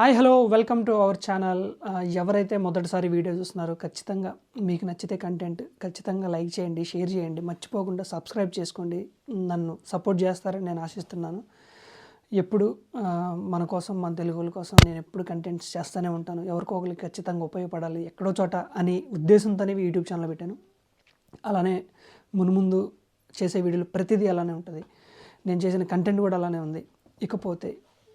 Hi hello welcome to our channel. ఎవరైతే మొదటిసారి video చూస్తున్నారో ఖచ్చితంగా మీకు నచ్చితే కంటెంట్ ఖచ్చితంగా లైక్ చేయండి షేర్ చేయండి. మర్చిపోకుండా సబ్స్క్రైబ్ చేసుకోండి. నన్ను సపోర్ట్ చేస్తారని నేను ఆశిస్తున్నాను. ఎప్పుడు మన కోసం మన తెలుగు వాళ్ళ కోసం నేను ఎప్పుడు కంటెంట్స్ చేస్తూనే ఉంటాను. ఎవరికో ఒకరికి ఖచ్చితంగా ఉపయోగపడాలి ఎక్కడో చోట అని ఉద్దేశంతోనే యూట్యూబ్ ఛానల్ పెట్టాను. అలానే మున్ముందు చేసే వీడియోలు ప్రతిదీ అలానే ఉంటుంది. నేను చేసిన కంటెంట్ కూడా అలానే ఉంది. ఇకపోతే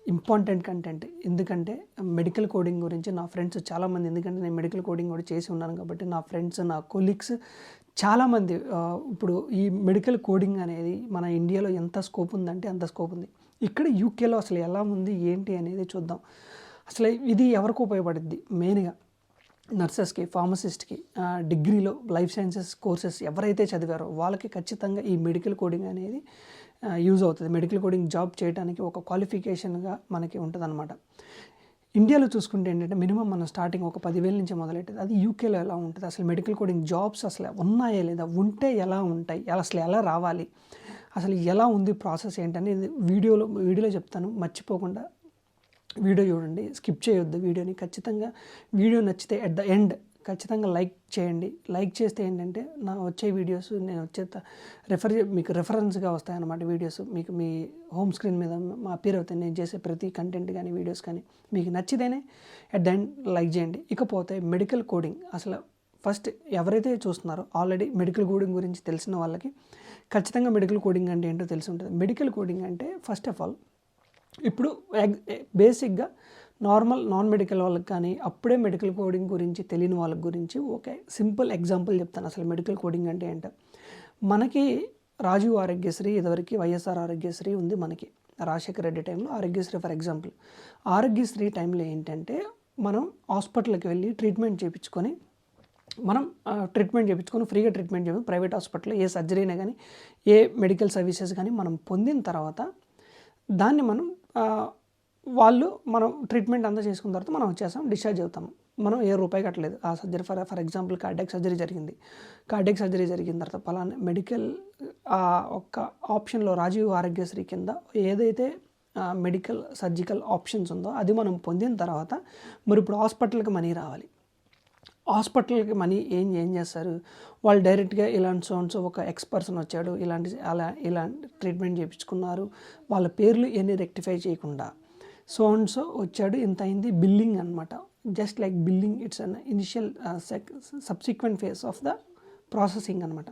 ఇంపార్టెంట్ కంటెంట్. ఎందుకంటే మెడికల్ కోడింగ్ గురించి నా ఫ్రెండ్స్ చాలామంది ఎందుకంటే నేను మెడికల్ కోడింగ్ కూడా చేసి ఉన్నాను కాబట్టి నా ఫ్రెండ్స్ నా కొలీగ్స్ చాలామంది ఇప్పుడు ఈ మెడికల్ కోడింగ్ అనేది మన ఇండియాలో ఎంత స్కోప్ ఉందంటే అంత స్కోప్ ఉంది. ఇక్కడ యూకేలో అసలు ఎలా ఉంది ఏంటి అనేది చూద్దాం. అసలు ఇది ఎవరికి ఉపయోగపడుద్ది? మెయిన్గా నర్సెస్కి ఫార్మసిస్ట్కి డిగ్రీలో లైఫ్ సైన్సెస్ కోర్సెస్ ఎవరైతే చదివారో వాళ్ళకి ఖచ్చితంగా ఈ మెడికల్ కోడింగ్ అనేది యూజ్ అవుతుంది. మెడికల్ కోడింగ్ జాబ్ చేయడానికి ఒక క్వాలిఫికేషన్గా మనకి ఉంటుంది ఇండియాలో చూసుకుంటే ఏంటంటే మినిమం మనం స్టార్టింగ్ ఒక పదివేల నుంచి మొదలెట్టేది. అది యూకేలో ఎలా ఉంటుంది? అసలు మెడికల్ కోడింగ్ జాబ్స్ అసలు ఉన్నాయా లేదా? ఉంటే ఎలా ఉంటాయి? అసలు ఎలా రావాలి? అసలు ఎలా ఉంది ప్రాసెస్ ఏంటని వీడియోలో వీడియోలో చెప్తాను. మర్చిపోకుండా వీడియో చూడండి. స్కిప్ చేయొద్దు వీడియోని. ఖచ్చితంగా వీడియో నచ్చితే ఎట్ ద ఎండ్ ఖచ్చితంగా లైక్ చేయండి. లైక్ చేస్తే ఏంటంటే నా వచ్చే వీడియోస్ నేను వచ్చే రెఫర్ మీకు రెఫరెన్స్గా వస్తాయన్నమాట వీడియోస్. మీకు మీ హోమ్ స్క్రీన్ మీద మా అపీర్ అవుతాయి. నేను చేసే ప్రతి కంటెంట్ కానీ వీడియోస్ కానీ మీకు నచ్చితేనే అట్ ద లైక్ చేయండి. ఇకపోతే మెడికల్ కోడింగ్ అసలు ఫస్ట్ ఎవరైతే చూస్తున్నారో ఆల్రెడీ మెడికల్ కోడింగ్ గురించి తెలిసిన వాళ్ళకి ఖచ్చితంగా మెడికల్ కోడింగ్ అంటే ఏంటో తెలిసి ఉంటుంది. మెడికల్ కోడింగ్ అంటే ఫస్ట్ ఆఫ్ ఆల్ ఇప్పుడు బేసిక్గా నార్మల్ నాన్ మెడికల్ వాళ్ళకి కానీ అప్పుడే మెడికల్ కోడింగ్ గురించి తెలియని వాళ్ళ గురించి ఓకే సింపుల్ ఎగ్జాంపుల్ చెప్తాను. అసలు మెడికల్ కోడింగ్ అంటే ఏంటో. మనకి రాజీవ్ ఆరోగ్యశ్రీ ఇదివరకు వైఎస్ఆర్ ఆరోగ్యశ్రీ ఉంది మనకి. రాజశేఖర రెడ్డి టైంలో ఆరోగ్యశ్రీ ఫర్ ఎగ్జాంపుల్. ఆరోగ్యశ్రీ టైంలో ఏంటంటే మనం హాస్పిటల్కి వెళ్ళి ట్రీట్మెంట్ చేయించుకొని మనం ట్రీట్మెంట్ చేయించుకొని ఫ్రీగా ట్రీట్మెంట్ చేయాలి ప్రైవేట్ హాస్పిటల్లో ఏ సర్జరీనే కానీ ఏ మెడికల్ సర్వీసెస్ కానీ మనం పొందిన తర్వాత దాన్ని మనం వాళ్ళు మనం ట్రీట్మెంట్ అంతా చేసుకున్న తర్వాత మనం వచ్చేసాం డిశ్చార్జ్ అవుతాం. మనం ఏ రూపాయి కట్టలేదు. ఆ surgery for for example cardiac surgery జరిగింది. కార్డియాక్ సర్జరీ జరిగిన తర్వాత పలానా మెడికల్ ఆ ఒక్క ఆప్షన్లో రాజీవ్ ఆరోగ్యశ్రీ కింద ఏదైతే మెడికల్ సర్జికల్ ఆప్షన్స్ ఉందో అది మనం పొందిన తర్వాత మరి ఇప్పుడు హాస్పిటల్కి మనీ రావాలి. హాస్పిటల్కి మనీ ఏం ఏం చేస్తారు? వాళ్ళు డైరెక్ట్గా ఇలాంటి సోన్స్ ఒక ఎక్స్ పర్సన్ వచ్చాడు ఇలాంటి అలా ఇలాంటి ట్రీట్మెంట్ చేయించుకున్నారు. వాళ్ళ పేర్లు ఎన్ని రెక్టిఫై చేయకుండా సో అండ్ సో వచ్చాడు ఇంత అయింది బిల్లింగ్ అనమాట just like billing it's an initial subsequent phase of the processing అనమాట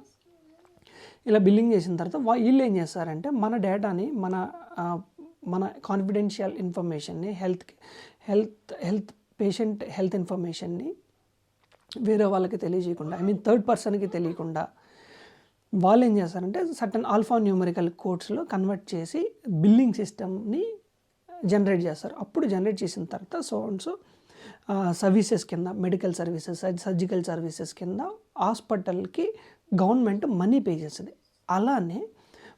ఇలా బిల్లింగ్ చేసిన తర్వాత వీళ్ళు ఏం చేస్తారంటే మన డేటాని మన మన కాన్ఫిడెన్షియల్ ఇన్ఫర్మేషన్ని health health health patient health ఇన్ఫర్మేషన్ని వేరే వాళ్ళకి తెలియజేయకుండా ఐ మీన్ థర్డ్ పర్సన్కి తెలియకుండా వాళ్ళు ఏం చేస్తారంటే సర్టన్ ఆల్ఫా న్యూమరికల్ కోడ్స్లో కన్వర్ట్ చేసి బిల్లింగ్ సిస్టమ్ని జనరేట్ చేస్తారు. అప్పుడు జనరేట్ చేసిన తర్వాత సో అండ్ సో సర్వీసెస్ కింద మెడికల్ సర్వీసెస్ సర్జికల్ సర్వీసెస్ కింద హాస్పిటల్కి గవర్నమెంట్ మనీ పే చేస్తుంది. అలానే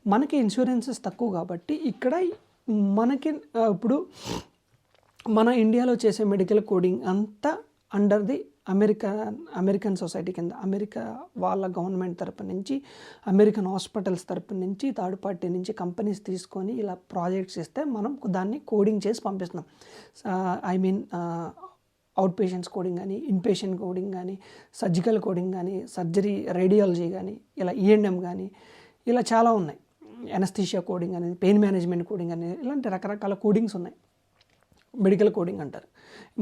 మనకి ఇన్సూరెన్సెస్ తక్కువ కాబట్టి ఇక్కడ మనకి ఇప్పుడు మన ఇండియాలో చేసే మెడికల్ కోడింగ్ అంతా under the America American society కింద అమెరికా వాళ్ళ గవర్నమెంట్ తరపు నుంచి అమెరికన్ హాస్పిటల్స్ తరపు నుంచి థర్డ్ పార్టీ నుంచి కంపెనీస్ తీసుకొని ఇలా ప్రాజెక్ట్స్ ఇస్తే మనం దాన్ని కోడింగ్ చేసి పంపిస్తున్నాం. I mean out patients coding కానీ ఇన్పేషెంట్ కోడింగ్ కానీ సర్జికల్ కోడింగ్ కానీ సర్జరీ రేడియాలజీ కానీ ఇలా ఈఎన్ఎం కానీ ఇలా చాలా ఉన్నాయి. ఎనస్థీషియా కోడింగ్ అనేది పెయిన్ మేనేజ్మెంట్ కోడింగ్ అనేది ఇలాంటి రకరకాల కోడింగ్స్ ఉన్నాయి. మెడికల్ కోడింగ్ అంటారు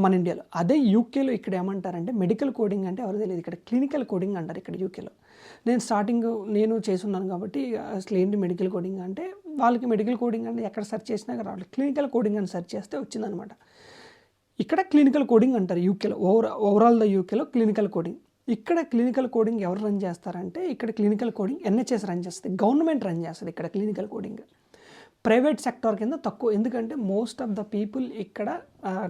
మన ఇండియాలో. అదే యూకేలో ఇక్కడ ఏమంటారంటే మెడికల్ కోడింగ్ అంటే ఎవరు తెలియదు. ఇక్కడ క్లినికల్ కోడింగ్ అంటారు ఇక్కడ యూకేలో. నేను స్టార్టింగ్ నేను చేసున్నాను కాబట్టి అసలు ఏంటి మెడికల్ కోడింగ్ అంటే వాళ్ళకి మెడికల్ కోడింగ్ అంటే ఎక్కడ సెర్చ్ చేసినా రావాలి క్లినికల్ కోడింగ్ అని సెర్చ్ చేస్తే వచ్చిందనమాట. ఇక్కడ క్లినికల్ కోడింగ్ అంటారు యూకేలో. ఓవర్ ఓవరాల్ ద యూకేలో క్లినికల్ కోడింగ్. ఇక్కడ క్లినికల్ కోడింగ్ ఎవరు రన్ చేస్తారంటే ఇక్కడ క్లినికల్ కోడింగ్ ఎన్హెచ్ఎస్ రన్ చేస్తుంది. గవర్నమెంట్ రన్ చేస్తుంది ఇక్కడ క్లినికల్ కోడింగ్. ప్రైవేట్ సెక్టార్ కింద తక్కువ. ఎందుకంటే మోస్ట్ ఆఫ్ ద పీపుల్ ఇక్కడ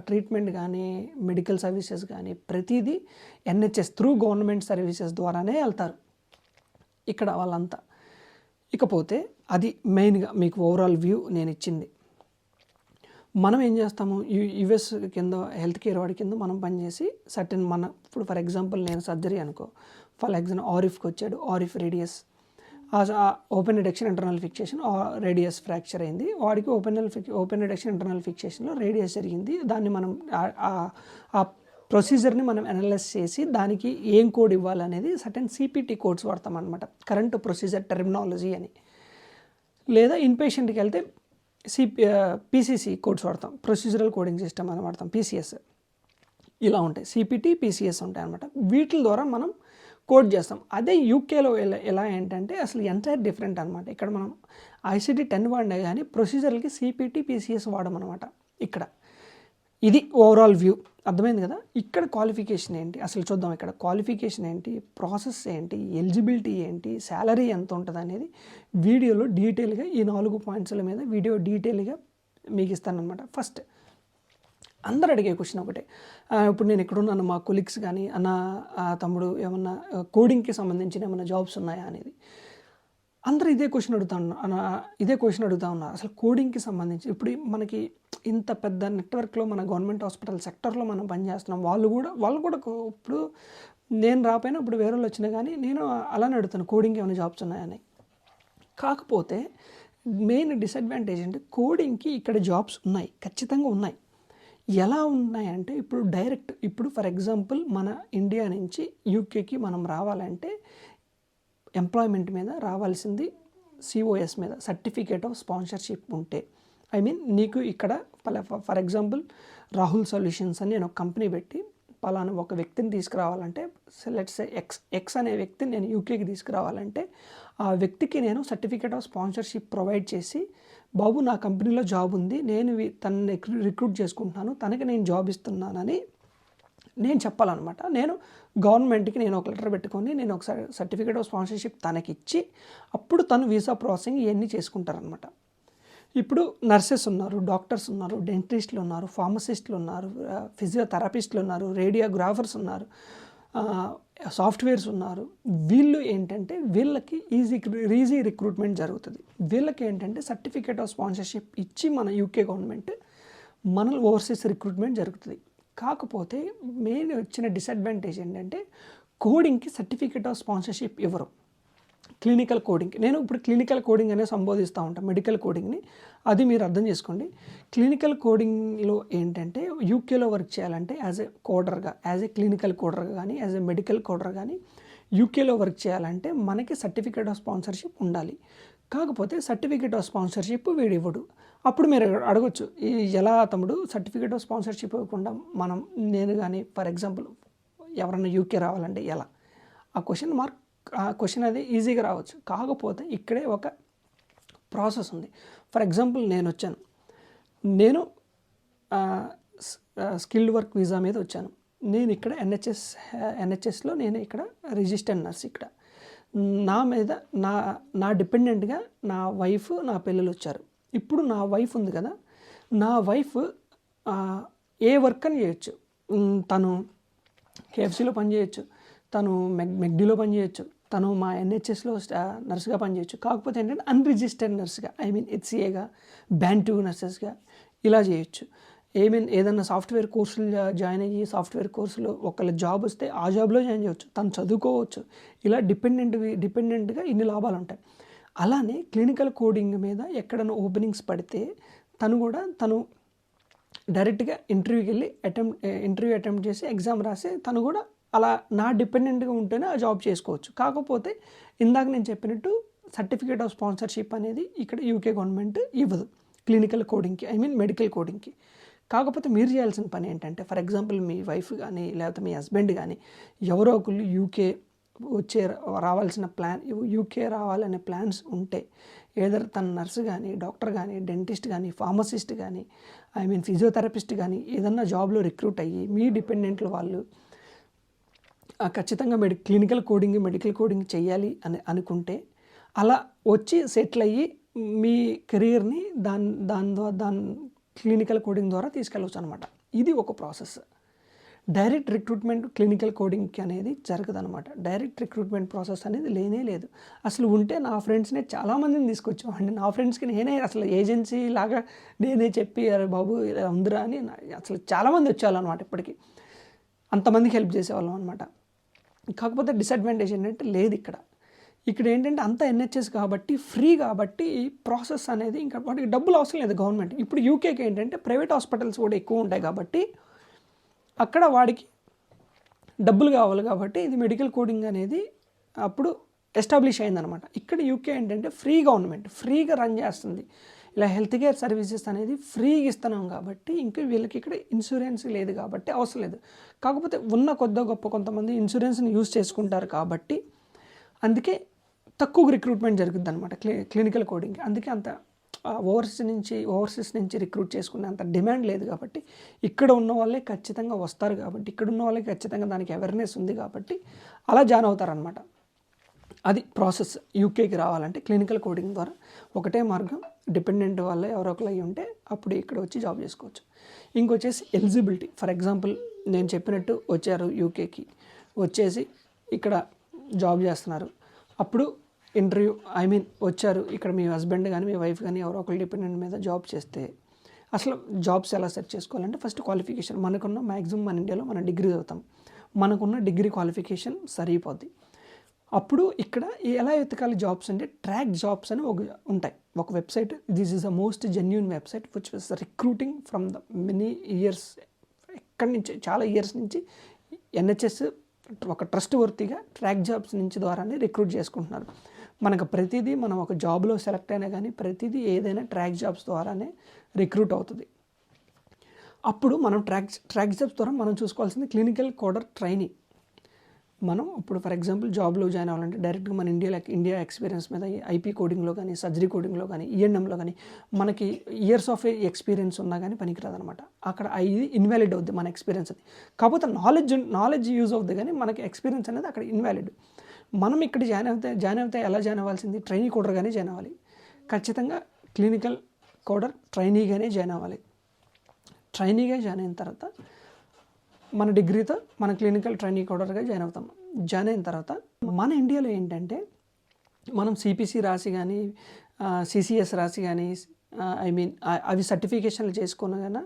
ట్రీట్మెంట్ కానీ మెడికల్ సర్వీసెస్ కానీ ప్రతిదీ ఎన్హెచ్ఎస్ త్రూ గవర్నమెంట్ సర్వీసెస్ ద్వారానే వెళ్తారు. ఇక్కడ వాళ్ళంతా. ఇకపోతే అది మెయిన్గా మీకు ఓవరాల్ వ్యూ నేను ఇచ్చింది. మనం ఏం చేస్తాము? యుఎస్ కింద హెల్త్ కేర్ వాడి కింద మనం పనిచేసి సర్టెన్ మన ఇప్పుడు ఫర్ ఎగ్జాంపుల్ నేను సర్జరీ అనుకో. ఫర్ ఎగ్జాంపుల్ ఆరిఫ్కి వచ్చాడు ORIF radius open deduction internal fixation radius fracture అయింది. వాడికి ఓపెన్ ఓపెన్ డిడక్షన్ ఇంటర్నల్ ఫిక్సేషన్లో రేడియస్ జరిగింది. దాన్ని మనం ఆ- ప్రొసీజర్ని మనం అనలైజ్ చేసి దానికి ఏం కోడ్ ఇవ్వాలనేది సర్టెన్ సిపిటి కోడ్స్ వాడతాం అనమాట కరెంట్ ప్రొసీజర్ టెర్మినాలజీ అని. లేదా ఇన్పేషెంట్కి వెళ్తే సి పీసీసీ కోడ్స్ వాడతాం. ప్రొసీజరల్ కోడింగ్ సిస్టమ్ అని వాడతాం పీసీఎస్ ఇలా ఉంటాయి. సిపిటి పీసీఎస్ ఉంటాయి అనమాట వీటి ద్వారా మనం కోడ్ చేస్తాం. అదే యూకేలో ఎలా ఎలా ఏంటంటే అసలు ఎంటైర్ డిఫరెంట్ అనమాట ఇక్కడ మనం ఐసీటీ టెన్ వాడినా కానీ ప్రొసీజర్లకి సిపిటి పీసీఎస్ వాడమన్నమాట ఇక్కడ. ఇది ఓవరాల్ వ్యూ అర్థమైంది కదా? ఇక్కడ క్వాలిఫికేషన్ ఏంటి? అసలు చూద్దాం ఇక్కడ. క్వాలిఫికేషన్ ఏంటి? ప్రాసెస్ ఏంటి? ఎలిజిబిలిటీ ఏంటి? శాలరీ ఎంత ఉంటుంది అనేది వీడియోలో డీటెయిల్గా ఈ నాలుగు పాయింట్స్ల మీద వీడియో డీటెయిల్గా మీకు ఇస్తానమాట ఫస్ట్ అందరు అడిగే క్వశ్చన్ ఒకటే. ఇప్పుడు నేను ఎక్కడున్నాను మా కొలీగ్స్ కానీ అన్న తమ్ముడు ఏమన్నా కోడింగ్కి సంబంధించిన ఏమైనా జాబ్స్ ఉన్నాయా అనేది. అందరూ ఇదే క్వశ్చన్ అడుగుతా ఉన్నా ఇదే క్వశ్చన్ అడుగుతా ఉన్నారు అసలు కోడింగ్కి సంబంధించి ఇప్పుడు మనకి ఇంత పెద్ద నెట్వర్క్లో మన గవర్నమెంట్ హాస్పిటల్ సెక్టర్లో మనం పనిచేస్తున్నాం వాళ్ళు కూడా వాళ్ళు కూడా ఇప్పుడు నేను రాపోయినా ఇప్పుడు వేరే వాళ్ళు వచ్చినా కానీ నేను అలానే అడుగుతాను కోడింగ్ ఏమైనా జాబ్స్ ఉన్నాయని. కాకపోతే మెయిన్ డిసడ్వాంటేజ్ అంటే కోడింగ్కి ఇక్కడ జాబ్స్ ఉన్నాయి ఖచ్చితంగా ఉన్నాయి. ఎలా ఉన్నాయంటే ఇప్పుడు డైరెక్ట్ ఇప్పుడు ఫర్ ఎగ్జాంపుల్ మన ఇండియా నుంచి యూకేకి మనం రావాలంటే ఎంప్లాయ్మెంట్ మీద రావాల్సింది సిఓఎస్ మీద సర్టిఫికేట్ ఆఫ్ స్పాన్సర్షిప్ ఉంటే. ఐ మీన్ నీకు ఇక్కడ ఫర్ ఎగ్జాంపుల్ రాహుల్ సొల్యూషన్స్ అని నేను ఒక కంపెనీ పెట్టి పలానా ఒక వ్యక్తిని తీసుకురావాలంటే లెట్స్ ఎక్స్ ఎక్స్ అనే వ్యక్తిని నేను యూకేకి తీసుకురావాలంటే ఆ వ్యక్తికి నేను సర్టిఫికేట్ ఆఫ్ స్పాన్సర్షిప్ ప్రొవైడ్ చేసి బాబు నా కంపెనీలో జాబ్ ఉంది. నేను వి- తనని రిక్రూట్ చేసుకుంటున్నాను. తనకి నేను జాబ్ ఇస్తున్నానని నేను చెప్పాలన్నమాట. నేను గవర్నమెంట్కి నేను ఒక లెటర్ పెట్టుకొని నేను ఒక సర్టిఫికేట్ ఆఫ్ స్పాన్సర్షిప్ తనకి ఇచ్చి అప్పుడు తను వీసా ప్రాసెసింగ్ ఇవన్నీ చేసుకుంటారనమాట ఇప్పుడు నర్సెస్ ఉన్నారు డాక్టర్స్ ఉన్నారు డెంటిస్టులు ఉన్నారు ఫార్మసిస్టులు ఉన్నారు ఫిజియోథెరపిస్టులు ఉన్నారు రేడియోగ్రాఫర్స్ ఉన్నారు. సాఫ్ట్వేర్స్ ఉన్నారు. వీళ్ళు ఏంటంటే వీళ్ళకి ఈజీ ఈజీ రిక్రూట్మెంట్ జరుగుతుంది. వీళ్ళకి ఏంటంటే సర్టిఫికేట్ ఆఫ్ స్పాన్సర్షిప్ ఇచ్చి మన యూకే గవర్నమెంట్ మన ఓవర్సీస్ రిక్రూట్మెంట్ జరుగుతుంది. కాకపోతే మెయిన్ వచ్చిన డిసడ్వాంటేజ్ ఏంటంటే కోడింగ్కి సర్టిఫికేట్ ఆఫ్ స్పాన్సర్షిప్ ఇవ్వరు. Clinical coding. నేను ఇప్పుడు క్లినికల్ కోడింగ్ అనే సంబోధిస్తూ ఉంటాను మెడికల్ కోడింగ్ని. అది మీరు అర్థం చేసుకోండి. క్లినికల్ కోడింగ్లో ఏంటంటే యూకేలో వర్క్ చేయాలంటే యాజ్ ఎ కోడర్గా యాజ్ ఎ క్లినికల్ కోడర్గా కానీ యాజ్ ఎ మెడికల్ కోడర్ కానీ యూకేలో వర్క్ చేయాలంటే మనకి సర్టిఫికేట్ ఆఫ్ స్పాన్సర్షిప్ ఉండాలి. కాకపోతే సర్టిఫికేట్ ఆఫ్ స్పాన్సర్షిప్ వీడు ఇవ్వడు అప్పుడు మీరు అడగొచ్చు ఈ ఎలా తమ్ముడు సర్టిఫికేట్ ఆఫ్ స్పాన్సర్షిప్ ఇవ్వకుండా మనం నేను కానీ ఫర్ ఎగ్జాంపుల్ ఎవరైనా యూకే రావాలంటే ఎలా? ఆ క్వశ్చన్ మార్క్ ఆ క్వశ్చన్ అది ఈజీగా రావచ్చు. కాకపోతే ఇక్కడే ఒక ప్రాసెస్ ఉంది. ఫర్ ఎగ్జాంపుల్ నేను వచ్చాను. నేను స్కిల్డ్ వర్క్ వీసా మీద వచ్చాను. నేను ఇక్కడ ఎన్హెచ్ఎస్ ఎన్హెచ్ఎస్లో నేను ఇక్కడ రిజిస్టర్డ్ నర్స్ ఇక్కడ. నా మీద నా నా డిపెండెంట్గా నా వైఫ్ నా పిల్లలు వచ్చారు. ఇప్పుడు నా వైఫ్ ఉంది కదా. నా వైఫ్ ఏ వర్క్ అని చేయొచ్చు. తను కేఎఫ్సీలో పనిచేయచ్చు. తను మెగ్ మెగ్డీలో పనిచేయచ్చు తను మా ఎన్హెచ్ఎస్లో నర్సుగా పనిచేయచ్చు కాకపోతే ఏంటంటే అన్రిజిస్టర్డ్ నర్స్గా ఐ మీన్ హెచ్సిఏగా బ్యాండ్ టూ నర్సెస్గా ఇలా చేయొచ్చు. ఐ ఏదన్నా సాఫ్ట్వేర్ కోర్సులు జాయిన్ అయ్యి సాఫ్ట్వేర్ కోర్సులో ఒకళ్ళ జాబ్ వస్తే ఆ జాబ్లో జాయిన్ చేయవచ్చు తను చదువుకోవచ్చు. ఇలా డిపెండెంట్ డిపెండెంట్గా ఇన్ని లాభాలు ఉంటాయి. అలానే క్లినికల్ కోడింగ్ మీద ఎక్కడైనా ఓపెనింగ్స్ పడితే తను కూడా తను డైరెక్ట్గా ఇంటర్వ్యూకి వెళ్ళి అటెంప్ట్ ఇంటర్వ్యూ అటెంప్ట్ చేసి ఎగ్జామ్ రాసి తను కూడా అలా నా డిపెండెంట్గా ఉంటేనే ఆ జాబ్ చేసుకోవచ్చు. కాకపోతే ఇందాక నేను చెప్పినట్టు సర్టిఫికేట్ ఆఫ్ స్పాన్సర్షిప్ అనేది ఇక్కడ యూకే గవర్నమెంట్ ఇవ్వదు. క్లినికల్ కోడింగ్కి ఐ మీన్ మెడికల్ కోడింగ్కి. కాకపోతే మీరు చేయాల్సిన పని ఏంటంటే ఫర్ ఎగ్జాంపుల్ మీ వైఫ్ కానీ లేకపోతే మీ హస్బెండ్ కానీ ఎవరో ఒకళ్ళు యూకే వచ్చే రావాల్సిన ప్లాన్ యూకే రావాలనే ప్లాన్స్ ఉంటే ఏదర్ తన నర్సు కానీ డాక్టర్ కానీ డెంటిస్ట్ కానీ ఫార్మసిస్ట్ కానీ ఐ మీన్ ఫిజియోథెరపిస్ట్ కానీ ఏదన్నా జాబ్లో రిక్రూట్ అయ్యి మీ డిపెండెంట్లు వాళ్ళు ఖచ్చితంగా medi clinical coding medical coding చేయాలి అని అనుకుంటే అలా వచ్చి సెటిల్ అయ్యి మీ కెరీర్ని దాని దాని ద్వారా దాని క్లినికల్ కోడింగ్ ద్వారా తీసుకెళ్ళవచ్చు అనమాట ఇది ఒక ప్రాసెస్. డైరెక్ట్ రిక్రూట్మెంట్ క్లినికల్ కోడింగ్కి అనేది జరగదనమాట డైరెక్ట్ రిక్రూట్మెంట్ ప్రాసెస్ అనేది లేనే లేదు. అసలు ఉంటే నా ఫ్రెండ్స్నే చాలామందిని తీసుకొచ్చామండి నా ఫ్రెండ్స్కి నేనే అసలు ఏజెన్సీ లాగా నేనే చెప్పి అరే బాబు ఇలా ఉందిరా అని అసలు చాలామంది వచ్చేవాళ్ళనమాట ఇప్పటికీ. అంతమందికి హెల్ప్ చేసేవాళ్ళం అనమాట కాకపోతే డిసడ్వాంటేజ్ ఏంటంటే లేదు ఇక్కడ. ఇక్కడ ఏంటంటే అంతా ఎన్హెచ్ఎస్ కాబట్టి ఫ్రీ కాబట్టి ప్రాసెస్ అనేది ఇంకా వాటికి డబ్బులు అవసరం లేదు గవర్నమెంట్ ఇప్పుడు యూకేకి ఏంటంటే ప్రైవేట్ హాస్పిటల్స్ కూడా ఎక్కువ ఉంటాయి కాబట్టి అక్కడ వాడికి డబ్బులు కావాలి కాబట్టి ఇది మెడికల్ కోడింగ్ అనేది అప్పుడు ఎస్టాబ్లిష్ అయిందనమాట ఇక్కడ యూకే ఏంటంటే ఫ్రీ గవర్నమెంట్ ఫ్రీగా రన్ చేస్తుంది. ఇలా హెల్త్ కేర్ సర్వీసెస్ అనేది ఫ్రీగా ఇస్తున్నాం కాబట్టి ఇంకా వీళ్ళకి ఇక్కడ ఇన్సూరెన్స్ లేదు కాబట్టి అవసరం లేదు. కాకపోతే ఉన్న కొద్ది గొప్ప కొంతమంది ఇన్సూరెన్స్ని యూజ్ చేసుకుంటారు కాబట్టి అందుకే తక్కువ రిక్రూట్మెంట్ జరుగుతుంది అనమాట క్లి క్లినికల్ కోడింగ్. అందుకే అంత ఓవర్సీస్ నుంచి ఓవర్సీస్ నుంచి రిక్రూట్ చేసుకునే అంత డిమాండ్ లేదు కాబట్టి ఇక్కడ ఉన్న వాళ్ళే ఖచ్చితంగా వస్తారు కాబట్టి ఇక్కడ ఉన్న వాళ్ళకి ఖచ్చితంగా దానికి అవేర్నెస్ ఉంది కాబట్టి అలా జాయిన్ అవుతారనమాట అది ప్రాసెస్ యూకేకి రావాలంటే క్లినికల్ కోడింగ్ ద్వారా ఒకటే మార్గం డిపెండెంట్ వల్ల ఎవరో ఒకరు అయ్యి ఉంటే అప్పుడు ఇక్కడ వచ్చి జాబ్ చేసుకోవచ్చు. ఇంకొచ్చేసి ఎలిజిబిలిటీ. ఫర్ ఎగ్జాంపుల్ నేను చెప్పినట్టు వచ్చారు యూకేకి వచ్చేసి ఇక్కడ జాబ్ చేస్తున్నారు. అప్పుడు ఇంటర్వ్యూ ఐ మీన్ వచ్చారు ఇక్కడ మీ హస్బెండ్ కానీ మీ వైఫ్ కానీ ఎవరో ఒకరు డిపెండెంట్ మీద జాబ్ చేస్తే అసలు జాబ్స్ ఎలా సెర్చ్ చేసుకోవాలంటే ఫస్ట్ క్వాలిఫికేషన్. మనకున్న మ్యాక్సిమం మన ఇండియాలో మనం డిగ్రీ చదువుతాం. మనకున్న డిగ్రీ క్వాలిఫికేషన్ సరిపోద్ది. అప్పుడు ఇక్కడ ఎలా ఎతకాలి జాబ్స్ అంటే ట్రాక్ జాబ్స్ అని ఒక ఉంటాయి. ఒక website this is the most genuine website which was recruiting from the many years ఎక్కడి నుంచి చాలా ఇయర్స్ నుంచి ఎన్హెచ్ఎస్ ఒక ట్రస్ట్ వర్తిగా ట్రాక్ జాబ్స్ నుంచి ద్వారానే రిక్రూట్ చేసుకుంటున్నారు. మనకు ప్రతిదీ మనం ఒక జాబ్లో సెలెక్ట్ అయినా కానీ ప్రతిదీ ఏదైనా ట్రాక్ జాబ్స్ ద్వారానే రిక్రూట్ అవుతుంది. అప్పుడు మనం ట్రాక్ ట్రాక్ జాబ్స్ ద్వారా మనం చూసుకోవాల్సింది క్లినికల్ కోడర్ ట్రైనింగ్ మనం ఇప్పుడు ఫర్ ఎగ్జాంపుల్ జాబ్లో జాయిన్ అవ్వాలంటే డైరెక్ట్గా మన ఇండియా ఇండియా ఎక్స్పీరియన్స్ మీద ఐపీ కోడింగ్లో కానీ సర్జరీ కోడింగ్లో కానీ ఈఎన్ఎంలో కానీ మనకి ఇయర్స్ ఆఫ్ ఎక్స్పీరియన్స్ ఉన్నా కానీ పనికిరాదనమాట అక్కడ ఇది ఇన్వాలిడ్ అవుద్ది మన ఎక్స్పీరియన్స్ అది. కాకపోతే నాలెడ్జ్ నాలెడ్జ్ యూజ్ అవుద్ది కానీ మనకి ఎక్స్పీరియన్స్ అనేది అక్కడ ఇన్వాలిడ్ మనం ఇక్కడ జాయిన్ అవుతే జాయిన్ అవుతే ఎలా జాయిన్ అవ్వాల్సింది? ట్రైనీ కోడర్గానే జాయిన్ అవ్వాలి. ఖచ్చితంగా క్లినికల్ కోడర్ ట్రైనీగానే జాయిన్ అవ్వాలి. ట్రైనీగా జాయిన్ అయిన తర్వాత మన డిగ్రీతో మన క్లినికల్ ట్రైనింగ్ కోడర్గా జాయిన్ అవుతాం. జాయిన్ అయిన తర్వాత మన ఇండియాలో ఏంటంటే మనం సిపిసి రాసి కానీ సిసిఎస్ రాసి కానీ ఐ మీన్ అవి సర్టిఫికేషన్లు చేసుకున్న కానీ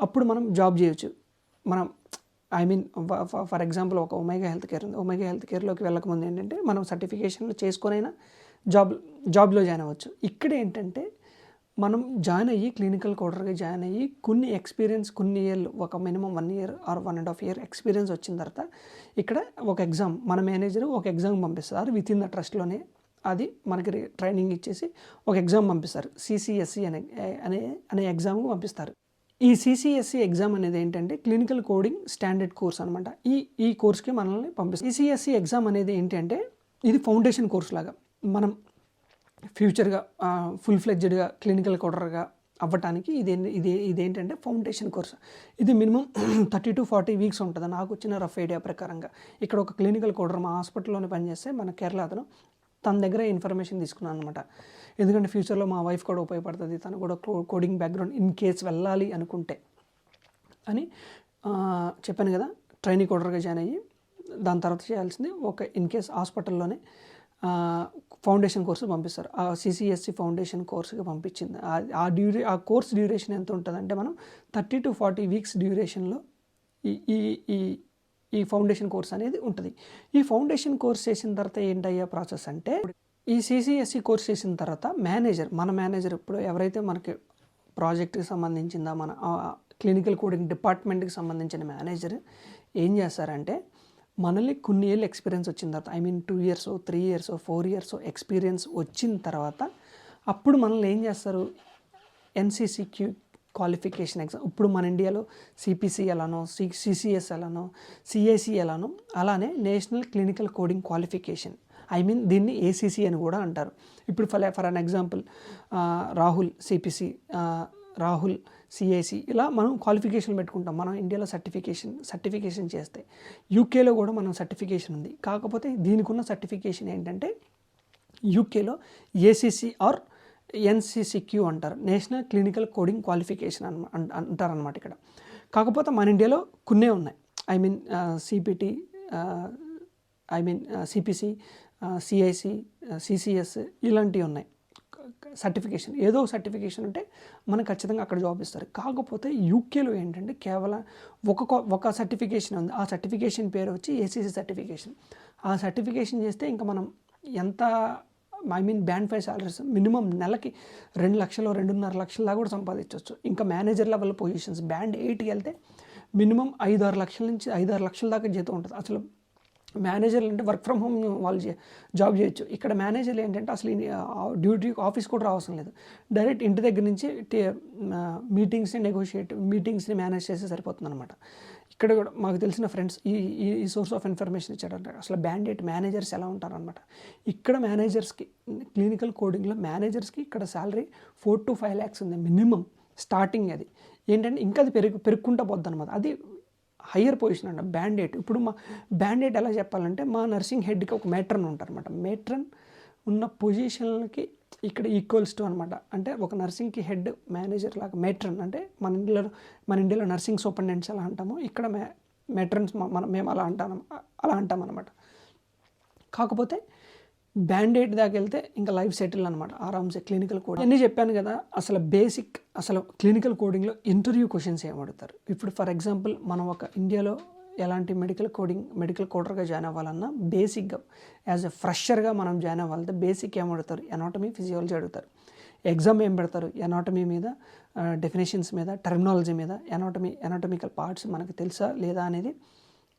అప్పుడు మనం జాబ్ చేయొచ్చు. మనం ఐ మీన్ ఫర్ ఎగ్జాంపుల్ ఒక ఒమేగా హెల్త్ కేర్ ఉంది. ఒమేగా హెల్త్ కేర్లోకి వెళ్ళకముందు ఏంటంటే మనం సర్టిఫికేషన్లు చేసుకొనైనా జాబ్ జాబ్లో జాయిన్ అవ్వచ్చు. ఇక్కడ ఏంటంటే మనం జాయిన్ అయ్యి క్లినికల్ కోడర్గా జాయిన్ అయ్యి కొన్ని ఎక్స్పీరియన్స్ కొన్ని ఇయర్లు ఒక minimum one year or one and half year experience వచ్చిన తర్వాత ఇక్కడ ఒక ఎగ్జామ్ మన మేనేజర్ ఒక ఎగ్జామ్ పంపిస్తారు. విత్ ఇన్ ద ట్రస్ట్లోనే అది మనకి ట్రైనింగ్ ఇచ్చేసి ఒక ఎగ్జామ్ పంపిస్తారు. సిసిఎస్సి అనే అనే అనే ఎగ్జామ్ పంపిస్తారు. ఈ సిసిఎస్సి ఎగ్జామ్ అనేది ఏంటంటే క్లినికల్ కోడింగ్ స్టాండర్డ్ కోర్స్ అనమాట ఈ ఈ కోర్స్కి మనల్ని పంపిస్తారు. సిసిఎస్సి ఎగ్జామ్ అనేది ఏంటంటే ఇది ఫౌండేషన్ కోర్స్ లాగా. మనం ఫ్యూచర్గా ఫుల్ ఫ్లెడ్జ్డ్గా క్లినికల్ కోడర్గా అవ్వటానికి ఇది ఇది ఇదేంటంటే ఫౌండేషన్ కోర్స్. ఇది minimum thirty to forty weeks ఉంటుంది. నాకు వచ్చిన రఫ్ ఐడియా ప్రకారంగా. ఇక్కడ ఒక క్లినికల్ కోడర్ మా హాస్పిటల్లోనే పనిచేస్తే మన కేరళ అతను తన దగ్గర ఇన్ఫర్మేషన్ తీసుకున్నాను అనమాట ఎందుకంటే ఫ్యూచర్లో మా వైఫ్ కూడా ఉపయోగపడుతుంది. తను కూడా కోడింగ్ బ్యాక్గ్రౌండ్ ఇన్ కేస్ వెళ్ళాలి అనుకుంటే అని చెప్పాను కదా. ట్రైనింగ్ కోడర్గా జాయిన్ అయ్యి దాని తర్వాత చేయాల్సింది ఒక ఇన్ కేస్ హాస్పిటల్లోనే ఫౌండేషన్ కోర్సు పంపిస్తారు. ఆ సిసిఎస్సి ఫౌండేషన్ కోర్సుగా పంపించింది. ఆ డ్యూరే ఆ కోర్స్ డ్యూరేషన్ ఎంత ఉంటుందంటే మనం థర్టీ టు ఫార్టీ వీక్స్ డ్యూరేషన్లో ఈ ఈ ఈ ఈ ఫౌండేషన్ కోర్స్ అనేది ఉంటుంది. ఈ ఫౌండేషన్ కోర్స్ చేసిన తర్వాత ఏంటయ్యే ప్రాసెస్ అంటే ఈ సిసిఎస్సి కోర్స్ చేసిన తర్వాత మేనేజర్ మన మేనేజర్ ఇప్పుడు ఎవరైతే మనకి ప్రాజెక్ట్కి సంబంధించిందా మన క్లినికల్ కోడింగ్ డిపార్ట్మెంట్కి సంబంధించిన మేనేజర్ ఏం చేస్తారంటే మనల్ని కొన్ని ఏళ్ళు ఎక్స్పీరియన్స్ వచ్చిన తర్వాత I mean two years three years four years experience వచ్చిన తర్వాత అప్పుడు మనల్ని ఏం చేస్తారు? ఎన్సీసీక్యూ క్వాలిఫికేషన్ ఎగ్జామ్ ఇప్పుడు మన ఇండియాలో సిపిసి ఎలానో సి సిసిఎస్ ఎలానో సిఐసి ఎలానో అలానే national clinical coding qualification I mean దీన్ని ఏసీసీ అని కూడా అంటారు. ఇప్పుడు for for an example Rahul CPC Rahul CIC ఇలా మనం క్వాలిఫికేషన్ పెట్టుకుంటాం. మనం ఇండియాలో సర్టిఫికేషన్ సర్టిఫికేషన్ చేస్తే. యూకేలో కూడా మనం సర్టిఫికేషన్ ఉంది. కాకపోతే దీనికి ఉన్న సర్టిఫికేషన్ ఏంటంటే యూకేలో ఏసీసీ ఆర్ ఎన్సీసీక్యూ అంటారు. National clinical coding qualification an అంటారనమాట ఇక్కడ. కాకపోతే మన ఇండియాలో కొన్నే ఉన్నాయి. I mean CPT I mean CPC CIC CCS ఇలాంటివి ఉన్నాయి. సర్టిఫికేషన్ ఏదో సర్టిఫికేషన్ అంటే మనకు ఖచ్చితంగా అక్కడ జాబ్ ఇస్తారు. కాకపోతే యూకేలో ఏంటంటే కేవలం ఒక ఒక సర్టిఫికేషన్ ఉంది. ఆ సర్టిఫికేషన్ పేరు వచ్చి ఏసీసీ సర్టిఫికేషన్. ఆ సర్టిఫికేషన్ చేస్తే ఇంకా మనం ఎంత I mean band five salaries minimum నెలకి రెండు లక్షలు రెండున్నర లక్షల దాకా కూడా సంపాదించవచ్చు. ఇంకా మేనేజర్ లెవెల్ పొజిషన్స్ బ్యాండ్ ఎయిట్కి వెళ్తే మినిమం ఐదు ఆరు లక్షల నుంచి ఐదు ఆరు లక్షల దాకా జీతం ఉంటుంది. అసలు మేనేజర్లు అంటే వర్క్ ఫ్రమ్ హోమ్ వాళ్ళు జాబ్ చేయొచ్చు. ఇక్కడ మేనేజర్లు ఏంటంటే అసలు డ్యూటీ ఆఫీస్ కూడా రావసరం లేదు. డైరెక్ట్ ఇంటి దగ్గర నుంచి మీటింగ్స్ని నెగోషియేట్ మీటింగ్స్ని మేనేజ్ చేస్తే సరిపోతుంది అనమాట ఇక్కడ కూడా మాకు తెలిసిన ఫ్రెండ్స్ ఈ ఈ- ఈ సోర్స్ ఆఫ్ ఇన్ఫర్మేషన్ ఇచ్చారంట. అసలు బ్యాండేట్ మేనేజర్స్ ఎలా ఉంటారనమాట ఇక్కడ మేనేజర్స్కి క్లినికల్ కోడింగ్లో మేనేజర్స్కి ఇక్కడ salary four to five lakhs ఉంది మినిమం స్టార్టింగ్ అది. ఏంటంటే ఇంకా అది పెరుగు పెరుక్కుంటా పోద్ది అనమాట అది హయ్యర్ పొజిషన్ అంట బ్యాండేట్. ఇప్పుడు మా బ్యాండేట్ ఎలా చెప్పాలంటే మా నర్సింగ్ హెడ్కి ఒక మేట్రన్ ఉంటారనమాట మేట్రన్ ఉన్న పొజిషన్లకి ఇక్కడ ఈక్వల్స్ టు అనమాట అంటే ఒక నర్సింగ్కి హెడ్ మేనేజర్ లాగా మేట్రన్ అంటే మన ఇండియాలో మన ఇండియాలో నర్సింగ్ సూపరింటెండెంట్స్ ఎలా అంటాము ఇక్కడ మే మేట్రన్స్ మనం మేము అలా అంటాం అలా అంటాం అనమాట కాకపోతే బ్యాండేడ్ దాకా వెళ్తే ఇంకా లైఫ్ సెటిల్ అనమాట ఆరామ్సే క్లినికల్ కోడింగ్. అన్నీ చెప్పాను కదా అసలు బేసిక్ అసలు క్లినికల్ కోడింగ్లో ఇంటర్వ్యూ క్వశ్చన్స్ ఏం ఇప్పుడు ఫర్ ఎగ్జాంపుల్ మనం ఒక ఇండియాలో ఎలాంటి మెడికల్ కోడింగ్ మెడికల్ కోడర్గా జాయిన్ అవ్వాలన్నా బేసిక్గా యాజ్ ఎ ఫ్రెషర్గా మనం జాయిన్ అవ్వాలంటే బేసిక్ ఏం అడుగుతారు? ఎనాటమీ ఫిజియాలజీ అడుగుతారు. ఎగ్జామ్ ఏం పెడతారు? ఎనాటమీ మీద డెఫినేషన్స్ మీద టెర్మినాలజీ మీద ఎనాటమీ ఎనాటమికల్ పార్ట్స్ మనకు తెలుసా లేదా అనేది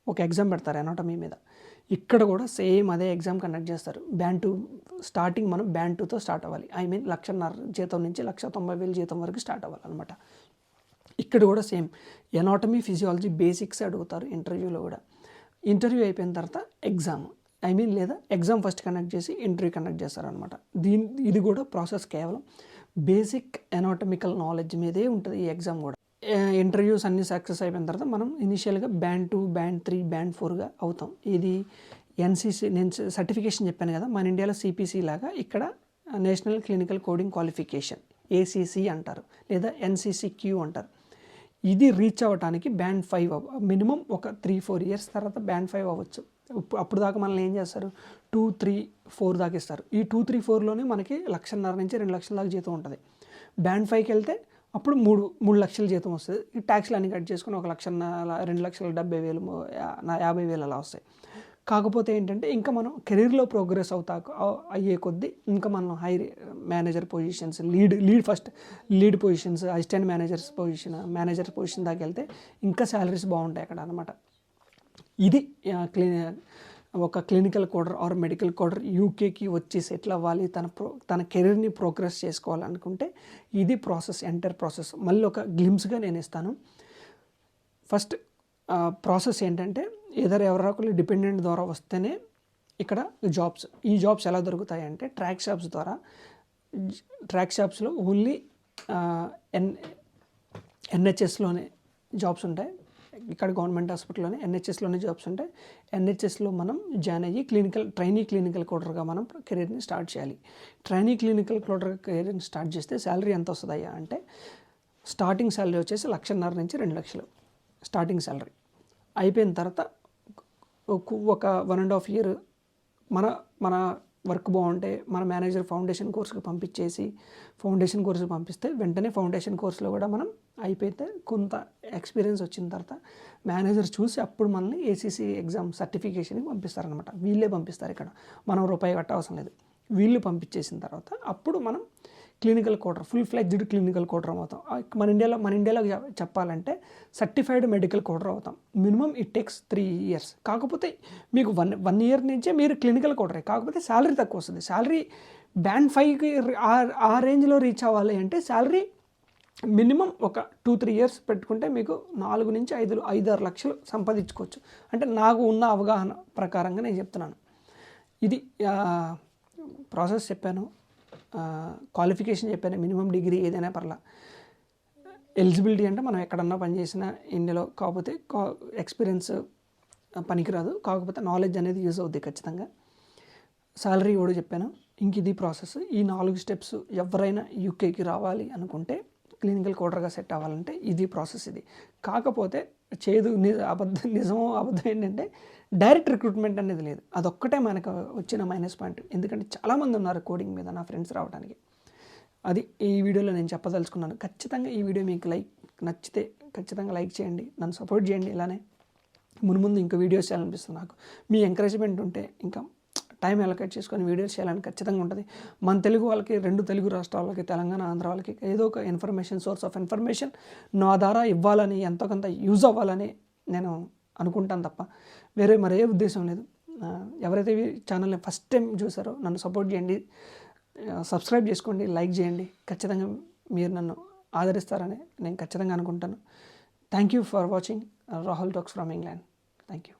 ఒక ఎగ్జామ్ పెడతారు ఎనాటమీ మీద. ఇక్కడ కూడా సేమ్ అదే ఎగ్జామ్ కండక్ట్ చేస్తారు. బ్యాండ్ టూ స్టార్టింగ్ మనం బ్యాండ్ టూతో స్టార్ట్ అవ్వాలి. ఐ మీన్ లక్షన్నర జీతం నుంచి లక్ష తొంభై వేల జీతం వరకు స్టార్ట్ అవ్వాలన్నమాట. ఇక్కడ కూడా సేమ్. ఎనాటమీ ఫిజియాలజీ బేసిక్స్ అడుగుతారు ఇంటర్వ్యూలో కూడా. ఇంటర్వ్యూ అయిపోయిన తర్వాత ఎగ్జామ్ ఐ మీన్ లేదా ఎగ్జామ్ ఫస్ట్ కండక్ట్ చేసి ఇంటర్వ్యూ కండక్ట్ చేస్తారనమాట దీని ఇది కూడా ప్రాసెస్ కేవలం బేసిక్ ఎనాటమికల్ నాలెడ్జ్ మీదే ఉంటుంది ఈ ఎగ్జామ్ కూడా. ఇంటర్వ్యూస్ అన్ని సక్సెస్ అయిపోయిన తర్వాత మనం ఇనిషియల్గా band two band three band ఫోర్గా అవుతాం. ఇది ఎన్సీసీ నేను సర్టిఫికేషన్ చెప్పాను కదా మన ఇండియాలో సిపిసి లాగా ఇక్కడ national clinical coding qualification ACC అంటారు లేదా ఎన్సీసీ క్యూ అంటారు. ఇది రీచ్ అవ్వడానికి బ్యాండ్ ఫైవ్ మినిమం ఒక త్రీ ఫోర్ ఇయర్స్ తర్వాత బ్యాండ్ ఫైవ్ అవ్వచ్చు. అప్పుడు దాకా మనల్ని ఏం చేస్తారు? టూ త్రీ ఫోర్ దాకా ఇస్తారు. ఈ టూ త్రీ ఫోర్లోనే మనకి లక్షన్నర నుంచి రెండు లక్షల దాకా జీతం ఉంటుంది. బ్యాండ్ ఫైవ్కి వెళ్తే అప్పుడు మూడు మూడు లక్షల జీతం వస్తుంది. ఈ ట్యాక్స్లు అన్ని కట్ చేసుకుని ఒక లక్ష రెండు లక్షల డెబ్బై వేలు నా- యాభై వేలు అలా వస్తాయి. కాకపోతే ఏంటంటే ఇంకా మనం కెరీర్లో ప్రోగ్రెస్ అవుతా అయ్యే కొద్దీ ఇంకా మనం high manager positions lead lead first lead positions assistant managers position manager position దాకా వెళ్తే ఇంకా శాలరీస్ బాగుంటాయి అక్కడ అనమాట ఇది క్లీ ఒక clinical coder or medical coder యూకేకి వచ్చి సెటిల్ అవ్వాలి తన ప్రో తన కెరీర్ని ప్రోగ్రెస్ చేసుకోవాలనుకుంటే ఇది ప్రాసెస్ ఎంటర్ ప్రాసెస్ మళ్ళీ ఒక గ్లిమ్స్గా నేను ఇస్తాను. ఫస్ట్ ప్రాసెస్ ఏంటంటే ఏదర్ ఎవరొకరు డిపెండెంట్ ద్వారా వస్తేనే ఇక్కడ జాబ్స్ ఈ జాబ్స్ ఎలా దొరుకుతాయి అంటే ట్రాక్ షాప్స్ ద్వారా ట్రాక్ షాప్స్లో ఓన్లీ ఎన్ ఎన్హెచ్ఎస్లోనే జాబ్స్ ఉంటాయి. ఇక్కడ గవర్నమెంట్ హాస్పిటల్లోనే ఎన్హెచ్ఎస్లోనే జాబ్స్ ఉంటాయి ఎన్హెచ్ఎస్లో మనం జాయిన్ అయ్యి క్లినికల్ ట్రైనీ క్లినికల్ కోడర్గా మనం కెరీర్ని స్టార్ట్ చేయాలి. ట్రైనీ క్లినికల్ కోడర్గా కెరీర్ని స్టార్ట్ చేస్తే శాలరీ ఎంత వస్తుందయ్యా అంటే స్టార్టింగ్ శాలరీ వచ్చేసి లక్షన్నర నుంచి రెండు లక్షలు స్టార్టింగ్ శాలరీ. అయిపోయిన తర్వాత ఒక- ఒక వన్ అండ్ హాఫ్ ఇయర్ మన మన వర్క్ బాగుంటే మన మేనేజర్ ఫౌండేషన్ కోర్సుకి పంపించేసి ఫౌండేషన్ కోర్సు పంపిస్తే వెంటనే ఫౌండేషన్ కోర్సులో కూడా మనం అయిపోతే కొంత ఎక్స్పీరియన్స్ వచ్చిన తర్వాత మేనేజర్ చూసి అప్పుడు మనల్ని ఏసీసీ ఎగ్జామ్ సర్టిఫికేషన్కి పంపిస్తారనమాట వీళ్ళే పంపిస్తారు ఇక్కడ. మనం రూపాయి కట్టవసరం లేదు. వీళ్ళు పంపించేసిన తర్వాత అప్పుడు మనం clinical coder full fledged clinical coder అవుతాం. మన ఇండియాలో మన ఇండియాలో చెప్పాలంటే సర్టిఫైడ్ మెడికల్ కోటర్ అవుతాం. Minimum it takes three years కాకపోతే మీకు వన్ వన్ ఇయర్ నుంచే మీరు క్లినికల్ కోటరే కాకపోతే శాలరీ తక్కువ వస్తుంది. శాలరీ బ్యాండ్ ఫైవ్కి ఆ రేంజ్లో రీచ్ అవ్వాలి అంటే శాలరీ మినిమం ఒక టూ త్రీ ఇయర్స్ పెట్టుకుంటే మీకు నాలుగు నుంచి ఐదు ఐదు ఆరు లక్షలు సంపాదించుకోవచ్చు. అంటే నాకు ఉన్న అవగాహన ప్రకారంగా నేను చెప్తున్నాను. ఇది ప్రాసెస్ చెప్పాను. క్వాలిఫికేషన్ చెప్పాను మినిమం డిగ్రీ ఏదైనా పర్లా. ఎలిజిబిలిటీ అంటే మనం ఎక్కడన్నా పనిచేసిన ఇండియాలో కాకపోతే ఎక్స్పీరియన్స్ పనికిరాదు. కాకపోతే నాలెడ్జ్ అనేది యూజ్ అవుద్ది ఖచ్చితంగా. శాలరీ కూడా చెప్పాను. ఇంక ఇది ప్రాసెస్ ఈ నాలుగు స్టెప్స్ ఎవరైనా యూకేకి రావాలి అనుకుంటే క్లినికల్ కోడర్గా సెట్ అవ్వాలంటే ఇది ప్రాసెస్ ఇది. కాకపోతే చేదు అబద్ధం నిజమో అబద్ధం ఏంటంటే డైరెక్ట్ రిక్రూట్మెంట్ అనేది లేదు. అదొక్కటే మనకు వచ్చిన మైనస్ పాయింట్ ఎందుకంటే చాలామంది ఉన్నారు కోడింగ్ మీద నా ఫ్రెండ్స్ రావడానికి అది ఈ వీడియోలో నేను చెప్పదలుచుకున్నాను. ఖచ్చితంగా ఈ వీడియో మీకు లైక్ నచ్చితే ఖచ్చితంగా లైక్ చేయండి. నన్ను సపోర్ట్ చేయండి. ఇలానే మున్ముందు ఇంకా వీడియోస్ చేయాలనిపిస్తుంది నాకు. మీ ఎంకరేజ్మెంట్ ఉంటే ఇంకా టైం అలొకేట్ చేసుకొని వీడియోస్ చేయాలని ఖచ్చితంగా ఉంటుంది. మన తెలుగు వాళ్ళకి రెండు తెలుగు రాష్ట్రాలకి తెలంగాణ ఆంధ్ర వాళ్ళకి ఏదో ఒక ఇన్ఫర్మేషన్ సోర్స్ ఆఫ్ ఇన్ఫర్మేషన్ నా ద్వారా ఇవ్వాలని ఎంతో కొంత యూజ్ అవ్వాలని నేను అనుకుంటాను తప్ప వేరే మరే ఉద్దేశం లేదు. ఎవరైతే ఛానల్ని ఫస్ట్ టైం చూసారో నన్ను సపోర్ట్ చేయండి. సబ్స్క్రైబ్ చేసుకోండి లైక్ చేయండి. ఖచ్చితంగా మీరు నన్ను ఆదరిస్తారని నేను ఖచ్చితంగా అనుకుంటాను. Thank you for watching Rahul talks from England thank you